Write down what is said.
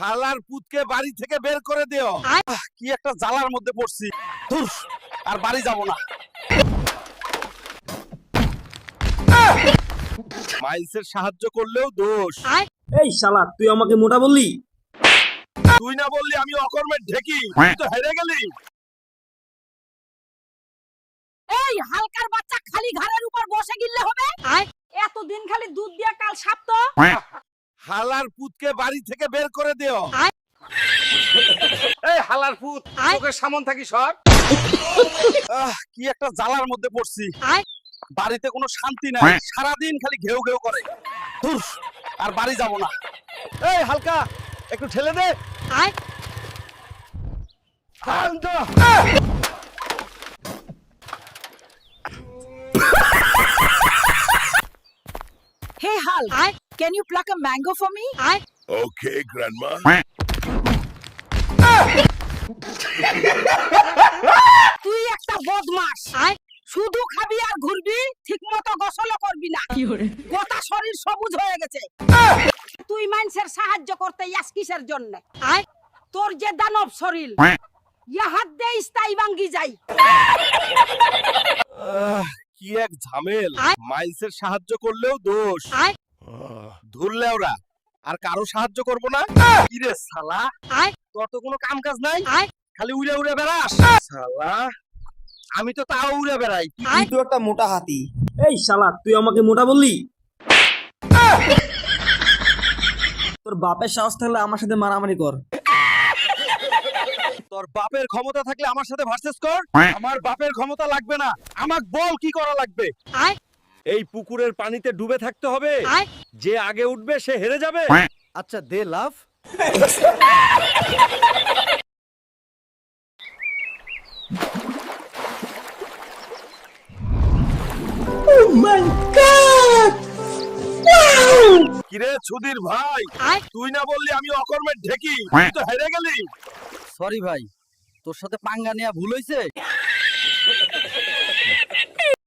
হালার পুতকে বাড়ি থেকে বের করে দিও। কি একটা জ্বালার মধ্যে পড়ছি। ধুর আর বাড়ি যাব না। মাইলসের সাহায্য করলেও দোষ। এই শালা তুই আমাকে মোটা বললি? তুই না বললি আমি অকর্মের ঢেকি তুই তো হেরে গেলি। এই হালকার বাচ্চা খালি ঘাড়ের উপর বসে গিললে হবে? এতদিন খালি দুধ দিয়া কাল সাপ তো হালার পুতকে বাড়ি থেকে বের করে দিও। এই হালার পুত। তোকে সামন থাকি সর। কি একটা জ্বালার মধ্যে পড়ছি। বাড়িতে কোনো শান্তি নাই। সারাদিন খালি ঘেউ ঘেউ করে। ধুর আর বাড়ি যাব না। এই হালকা একটু ঠেলে দে। হে হাল। Can you pluck a mango for me আয় Okay, Grandma. তুই একটা বদমাস শুধু খাবি আর ঘুরবি ঠিক মতো গোসল করবি না। গোটা শরীর সবুজ হয়ে গেছে। তুই মানুষের সাহায্য করতে ইয়াস কিসের জন্য? তোর যে দানব শরীর ইহাত দে স্থায়ী ভাঙ্গি যাই কি এক ঝামেল। আয়। মাইলসের সাহায্য করলেও দোষ। আয়। ধরলে ওরা। আর কারও সাহায্য করব না। কি রে শালা তোর তো কোনো কাম কাজ নাই খালি উড়ে উড়ে বেড়াস। শালা আমি তো তাও উড়ে বেড়াই। তুই তো একটা মোটা হাতি। এই শালা তুই আমাকে মোটা বললি? তোর বাপের সাহস থাকলে আমার সাথে মারামারি কর। তোর বাপের ক্ষমতা থাকলে আমার সাথে ভার্সেস কর। আমার বাপের ক্ষমতা লাগবে না। আমাক বল কি করা লাগবে। আয়। এই পুকুরের পানিতে ডুবে থাকতে হবে। যে আগে উঠবে সে হেরে যাবে। আচ্ছা দে লাভ কিরে সুধীর ভাই তুই না বললি আমি অকর্মের ঢেকি? তুই তো হেরে গেলি। সরি ভাই তোর সাথে পাঙ্গা নেওয়া ভুল হয়েছে